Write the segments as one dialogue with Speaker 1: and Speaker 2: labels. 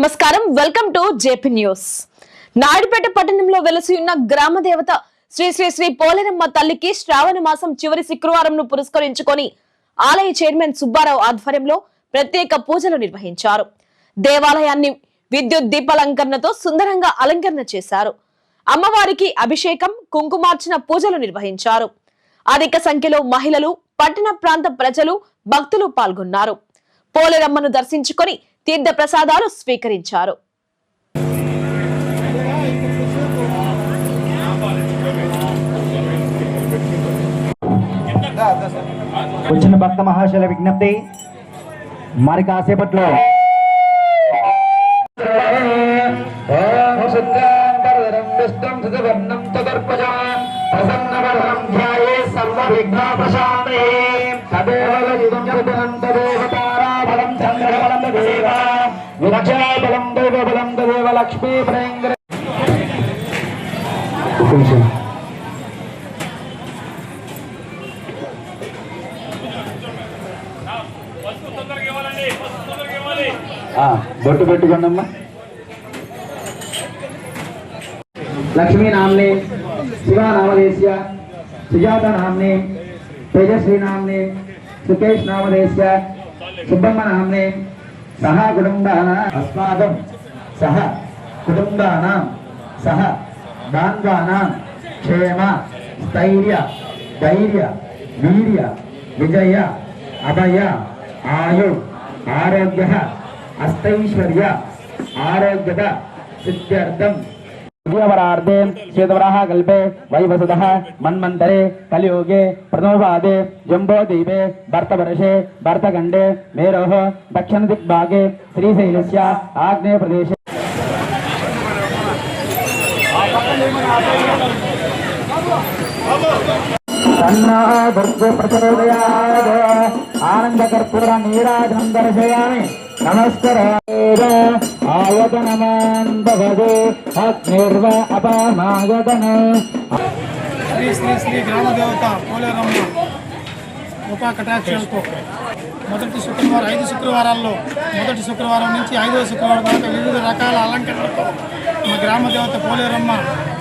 Speaker 1: నమస్కారం. Welcome to JP news. Naidupeta పట్టణంలో వెలసి ఉన్న గ్రామ దేవత శ్రీ శ్రీ శ్రీ పోలేరమ్మ తల్లికి శ్రావణ మాసం చివరి శుక్రవారంను పురస్కరించుకొని ఆలయ చైర్మన్ సుబ్బారావు ఆధ్వర్యంలో ప్రత్యేక పూజలు నిర్వహించారు. దేవాలయాన్ని విద్యుత్ దీపాలంకరణతో సుందరంగా అలంకరణ చేశారు. అమ్మవారికి అభిషేకం కుంకుమార్చన పూజలు నిర్వహించారు. అధిక సంఖ్యలో మహిళలు పట్టణ ప్రాంత ప్రజలు భక్తులు పాల్గొన్నారు. పోలేరమ్మను దర్శించుకొని తీర్థ ప్రసాదాలు స్వీకరించారు.
Speaker 2: వచ్చిన భక్త మహాశయుల విజ్ఞప్తి. మరి కాసేపట్లో లక్ష్మీ ప్రేంద్ర బొట్టు పెట్టుకోండమ్మా లక్ష్మీ నామ్ని శివ నామదేశ్య సుజాత నామ్ని తేజస్వి నామ్ని సుకేష్ నామదేశ్య సుబ్బమ్మ నామ్ని సహ కుటుంబానా? అస్మాకం సహ కుటుంబానాం? సహ దాన్వానాం క్షేమ స్థైర్య ధైర్య వీర్య విజయ అభయ ఆయు ఆరోగ్య అష్టైశ్వర్య ఆరోగ్యత సిద్ధ్యర్థం. द्व्यवरार्धे श्वेतवराः कल्पे वैवसुतः मन्मन्तरे, कलियुगे, प्रथमपादे, जम्बोद्वीपे भर्तवर्षे भर्तखण्डे, मेरोः, दक्षिणदिग्भागे, श्रीशैलस्य आग्नेयप्रदेशे आनन्दकर्पूरनीराजनं दर्शयामि। తన్నా దుర్గ భవదే అగ్నిర్వ అపమాగతన
Speaker 3: శ్రీ శ్రీ శ్రీ గ్రామదేవత పోలేరమ్మ ఉపా కటాక్షలతో మొదటి శుక్రవారం ఐదు శుక్రవారాల్లో మొదటి శుక్రవారం నుంచి ఐదవ శుక్రవారం దాకా వివిధ రకాల అలంకరణలతో మా గ్రామదేవత పోలేరమ్మ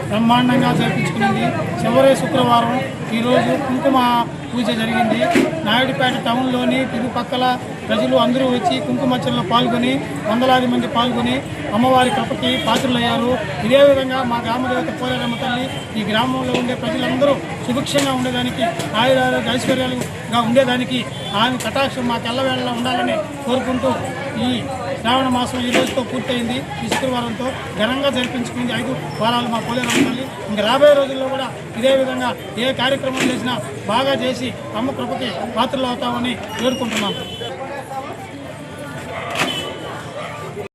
Speaker 3: బ్రహ్మాండంగా జరిపించుకునింది. చివరి శుక్రవారం ఈరోజు కుంకుమ పూజ జరిగింది. నాయుడుపేట టౌన్లోని తిరుపక్కల ప్రజలు అందరూ వచ్చి కుంకుమచ్చల్లో పాల్గొని వందలాది మంది పాల్గొని అమ్మవారి కృపకి పాత్రలయ్యారు. ఇదే విధంగా మా గ్రామదేవత పోలేరమ్మ తల్లి ఈ గ్రామంలో ఉండే ప్రజలందరూ సుభిక్షంగా ఉండేదానికి ఆయురారోగ్య ఐశ్వర్యాలుగా ఉండేదానికి ఆమె కటాక్షం మా తెల్లవేళలో ఉండాలని కోరుకుంటూ ఈ శ్రావణ మాసం ఈ రోజుతో పూర్తయింది. ఈ శుక్రవారంతో ఘనంగా జరిపించుకుంది ఐదు వారాలు మా పోలేరమ్మ తల్లి. ఇంకా రాబోయే రోజుల్లో కూడా ఇదే విధంగా ఏ కార్యక్రమం చేసినా బాగా చేసి అమ్మ కృపకి పాత్రలు అవుతామని కోరుకుంటున్నాం